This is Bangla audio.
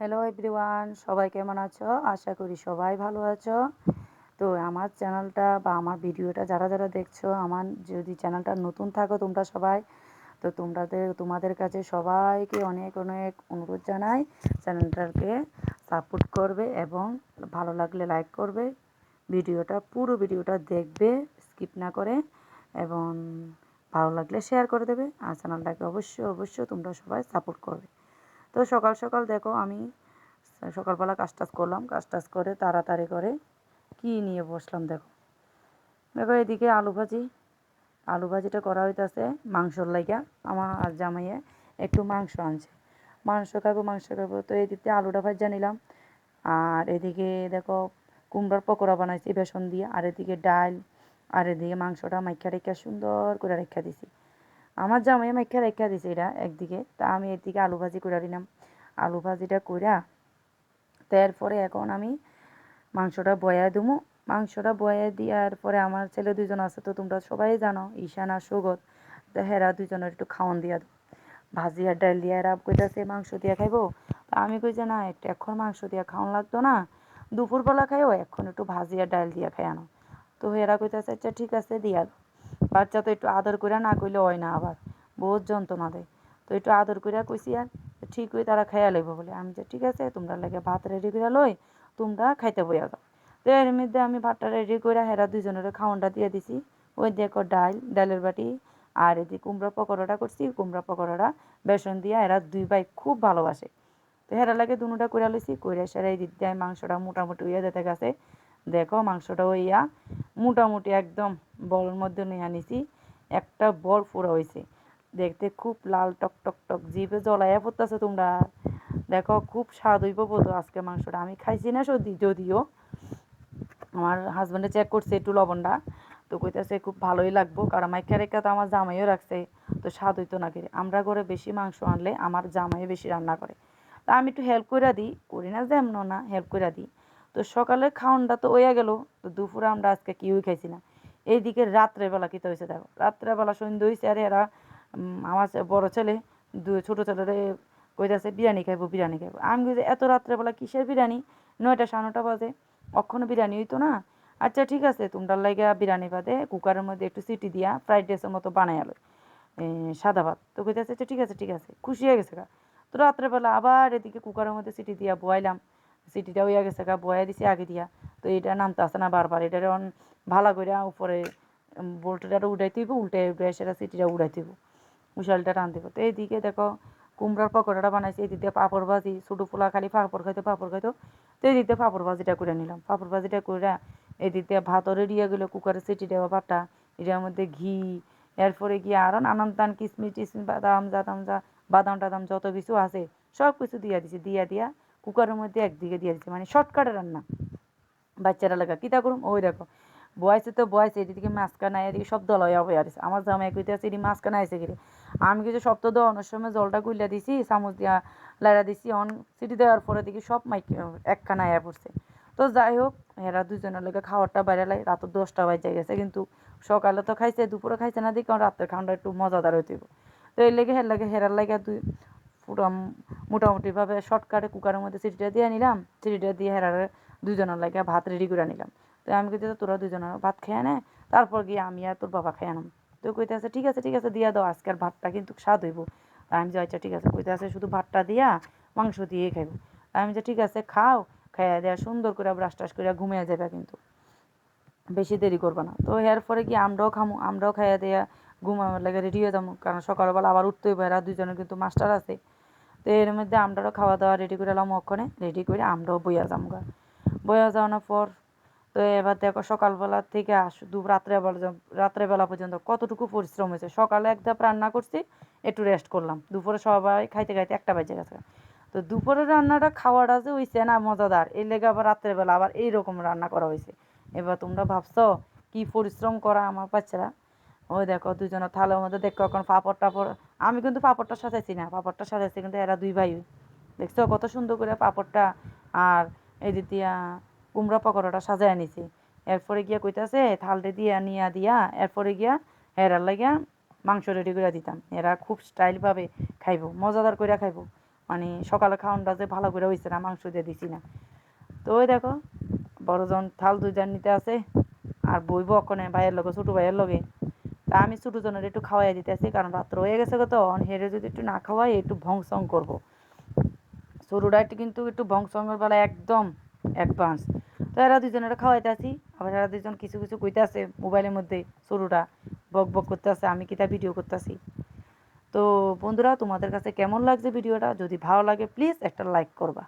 হ্যালো এভরিওয়ান সবাই কেমন আছো? আশা করি সবাই ভালো আছো। তো আমার চ্যানেলটা বা আমার ভিডিওটা যারা যারা দেখছ, আমার যদি চ্যানেলটা নতুন থাকো তোমরা সবাই, তো তোমাদের তোমাদের কাছে সবাইকে অনেক অনেক অনুরোধ জানাই চ্যানেলটাকে সাপোর্ট করবে এবং ভালো লাগলে লাইক করবে, ভিডিওটা, পুরো ভিডিওটা দেখবে, স্কিপ না করে, এবং ভালো লাগলে শেয়ার করে দেবে, আর চ্যানেলটাকে অবশ্যই অবশ্যই তোমরা সবাই সাপোর্ট করবে। তো সকাল সকাল দেখো আমি, সকালবেলা কাজ টাজ করলাম কাজ টাজ করে তাড়াতাড়ি করে কি নিয়ে বসলাম দেখো। দেখো এদিকে আলু ভাজি, আলু ভাজিটা করা হইতেছে মাংসর লাইগা, আমার জামাইয়ে একটু মাংস আনছে। মাংস খাব মাংস খাব, তো এদিকে আলুটা ভাজা নিলাম। আর এদিকে দেখো কুমড়ার পকোড়া বানাইছি বেসন দিয়ে, আর এদিকে ডাল, আর এদিকে মাংসটা মাইখা রেখা সুন্দর করে রেখা দিছি। আমার জামাই মাইখা রেখা দিছে এটা একদিকে, তা আমি এদিকে আলু ভাজি করে দিলাম। আলু ভাজিটা কইরা তারপরে এখন আমি মাংসটা বয়া দেবো মাংসটা বয়া দেওয়ার পরে আমার ছেলে দুজন আছে তো তোমরা সবাই জানো, ঈশান আর সুগত। তো হেরা দুজনের একটু খাওয়ান দিয়া দেবো ভাজি আর ডাল দিয়ে এরা কইতাছে, মাংস দিয়ে খাইবো? তা আমি কই যে, না, একটু এখন মাংস দিয়ে খাওয়ান লাগতো না। দুপুরবেলা খাইও, এখন একটু ভাজি আর ডাল দিয়ে খাই আনো। তো এরা কইতাছে আচ্ছা ঠিক আছে, দিয়া বাচ্চা তো একটু আদর করে না কইলে হয় না আবার। বহুত যন্ত্রণা দেয়। তো একটু আদর করে কইছি আর ঠিক হয়ে তারা খাইয়া লইব বলে। আমি যে ঠিক আছে, তোমরা লাগে ভাত রেডি করে লই, তোমরা খাইতে বইয়া দাও তো এর মধ্যে আমি ভাতটা রেডি করে হেরা দুজনের খাওয়ানটা দিয়ে দিছি। ওই দেখো ডাল, ডালের বাটি আর এদিকে কুমড়া পকোড়াটা করছি। কুমড়া পকোড়াটা, বেসন দিয়ে এরা দুই ভাই খুব ভালোবাসে। তো হেরা লাগে দুটা করে লইছি, কইরা সেরা এই দিক দিয়ে মাংসটা মোটামুটি হইয়া যেতে গেছে। দেখো মাংসটা হইয়া মোটামুটি একদম বলের মধ্যে নিয়ে আনিছি। একটা বল পুরো হয়েছে দেখতে খুব লাল টক টক টক, জিভে জলাইয়া পড়তেছে তোমরা। দেখো খুব স্বাদ হইব বোধ আজকে মাংসটা। আমি খাইছি না সত্যি, যদিও। আমার হাজব্যান্ডে চেক করছে একটু লবণটা। তো কইতেছে খুব ভালোই লাগবো, কারণ মাইকা রেখা তো আমার জামাইও রাখছে। তো স্বাদ হইতো না করে আমরা ঘরে বেশি মাংস আনলে আমার জামাইও বেশি রান্না করে। তা আমি একটু হেল্প করে দিই। করি না যেমন না হেল্প করে দিই। তো সকালের খাওয়ানটা তো ওইয়া গেল, তো দুপুরে আমরা আজকে কেউই খাইছি না। এইদিকে রাত্রেবেলা কী হয়েছে দেখো, রাত্রেবেলা সন্ধ্যে হয়েছে আরে এরা আমার বড় ছেলে, দু ছোটো ছেলেরে কইতাছে, বিরিয়ানি খাইবো বিরিয়ানি খাইবো। আমি কইছি, এত রাত্রেবেলা কিসের বিরিয়ানি? নয়টা সাড়ে নটা বাজে অক্ষণও বিরিয়ানি হইতো না। আচ্ছা ঠিক আছে তোমরা লাগে বিরিয়ানি বাদে কুকারের মধ্যে একটু সিটি দিয়া ফ্রাইড রাইসের মতো বানাই আলো সাদা ভাত। তো কইতেছে আচ্ছা ঠিক আছে ঠিক আছে, খুশি হয়ে গেছে তো রাত্রেবেলা আবার এদিকে কুকারের মধ্যে সিটি দিয়া বয়াইলাম। সিটিটা হইয়া গেছে, গা বয়া দিছি, আগে দিয়া। তো এটা নামতে আসে না বারবার এটা ভালো করে উপরে বোল্টটা উঠাইতে হইব উল্টে উঠে সেটা সিটিটা উড়াই হইব উশালটা টান দিব। তো এইদিকে দেখো কুমড়ার পকোড়াটা বানাইছি এদিকে পাঁপড় ভাজি ছোটো পোলা খালি পাঁপড় খাইতো পাঁপড় খাইতো। তো এদিকে পাঁপড় ভাজিটা করে নিলাম। পাঁপড় ভাজিটা করে এদিকে ভাতও রেডি হয়ে গেলো, কুকারে সিটি দেওয়া পাটা এটার মধ্যে ঘি, এরপরে গিয়ে আরও নানান তান কিসমিস টিসমিস, বাদাম জাদাম যা বাদাম টাদাম যত কিছু আছে সব কিছু দিয়া দিছি। দিয়া দিয়া কুকারের মধ্যে একদিকে দিয়ে দিছি মানে শর্টকাটে রান্না। বাচ্চারা লাগা কীটা করুম? ওই দেখো, বয়সে তো বয়সে, এদিকে মাঝখানে এদিকে সব দলয়া হয়ে আছে। আমার জামাই কইতে আছে এটি মাঝখানে আইসে গেলে। আমি কিছু সব তো দেওয়ানোর সময় জলটা গুলিয়া দিছি, চামচ দিয়া লাইড়া দিছি, অন সিটি দেওয়ার পরে দেখি সব মাইক, একখানা আয়া পড়ছে। তো যাই হোক, এরা দুজনের লোকে খাওয়ারটা বাইরে লাই, রাত দশটা বাজে গেছে, কিন্তু সকালে তো খাইছে, দুপুরে খাইছে না দেখি রাতের খাওয়াটা একটু মজাদার হইতে তো এই লেগে হের লাগে হেরার লাগে দুই পুরো মোটামুটিভাবে শর্টকাটে কুকারের মধ্যে সিটিটা দিয়ে নিলাম, সিটিটা দিয়ে হেরার দুজনের লাগে ভাত রেডি করে নিলাম। তো আমি কইতে তোরা দুজনের ভাত খেয়ে নে, তারপর গিয়ে আমি আর তোর বাবা খেয়ে আনাম। তো কইতে আছে ঠিক আছে ঠিক আছে, দিয়া দাও, আজকের ভাতটা কিন্তু স্বাদ হইব। আমি যে আচ্ছা ঠিক আছে। কইতে আছে শুধু ভাতটা দিয়া মাংস দিয়ে খাইব। আমি যে, ঠিক আছে, খাও, খাইয়া দেয়া সুন্দর করে ব্রাশ টাশ করে ঘুমিয়ে যাবে কিন্তু। বেশি দেরি করব না। তো এর পরে কি আমরাও খামো, আমরাও খাইয়া দেয়া ঘুমাবার লাগে রেডি হয়ে যাব কারণ সকালবেলা আবার উঠতে পারে এরা দুজনের কিন্তু মাস্টার আছে। তো এর মধ্যে আমরাও খাওয়া দাওয়া রেডি করে এলাম ওখানে। রেডি করে আমরাও বইয়া যাব বইয়া যাওয়ানোর পর, তো এবার দেখো সকালবেলা থেকে আস, দু রাত্রেবেলা রাত্রেবেলা পর্যন্ত কতটুকু পরিশ্রম হয়েছে। সকালে এক ধাপ রান্না করছি, একটু রেস্ট করলাম। দুপুরে সবাই খাইতে খাইতে একটা বাজে গেছে। তো দুপুরের রান্নাটা খাওয়াটা যে হয়েছে না মজাদার এই লেগে আবার রাত্রেবেলা আবার এইরকম রান্না করা হয়েছে এবার তোমরা ভাবছ, কি পরিশ্রম করা আমার বাচ্চারা? ওই দেখো দুজনের থালের মধ্যে দেখো এখন পাপড় টাপড় আমি কিন্তু পাপড়টা সাজাইছি না, পাপড়টা সাজাইছি কিন্তু এরা দুই ভাই। দেখছ কত সুন্দর করে পাপড়টা আর এই দিয়া কুমড়া পকোড়াটা সাজায় নিছি এরপরে গিয়া কইতাছে, থালটে দিয়া নিয়া দিয়া, এরপরে গিয়া হেরার লাগিয়া মাংস রেডি করে দিতাম। এরা খুব স্টাইলভাবে খাইব, মজাদার করে খাইব। মানে সকালে খাওয়ানটা যে ভালো করে হয়েছে না, মাংস দিয়ে দিছি না। তো ওই দেখো, বড়জন থাল দুইজন নিতে আছে, আর বইব ওখানে ভাইয়ের লগে, ছোটো ভাইয়ের লগে। তা আমি ছোটো জনের একটু খাওয়াই দিতে আসি কারণ রাত্র হয়ে গেছে তো হেরে যদি একটু না খাওয়াই, একটু ভংসং করব। ছোটোটা একটু কিন্তু একটু ভংসংয়ের বেলা একদম অ্যাডভান্স তো এরা দুজনের খাওয়াইতে আসি আবার এরা দুজন কিছু কিছু কইতে আছে মোবাইলের মধ্যে ছোটোটা বক বক করতে আছে আমি কিতা ভিডিও করতেছি। তো বন্ধুরা, তোমাদের কাছে কেমন লাগছে ভিডিওটা যদি ভালো লাগে প্লিজ একটা লাইক করবা।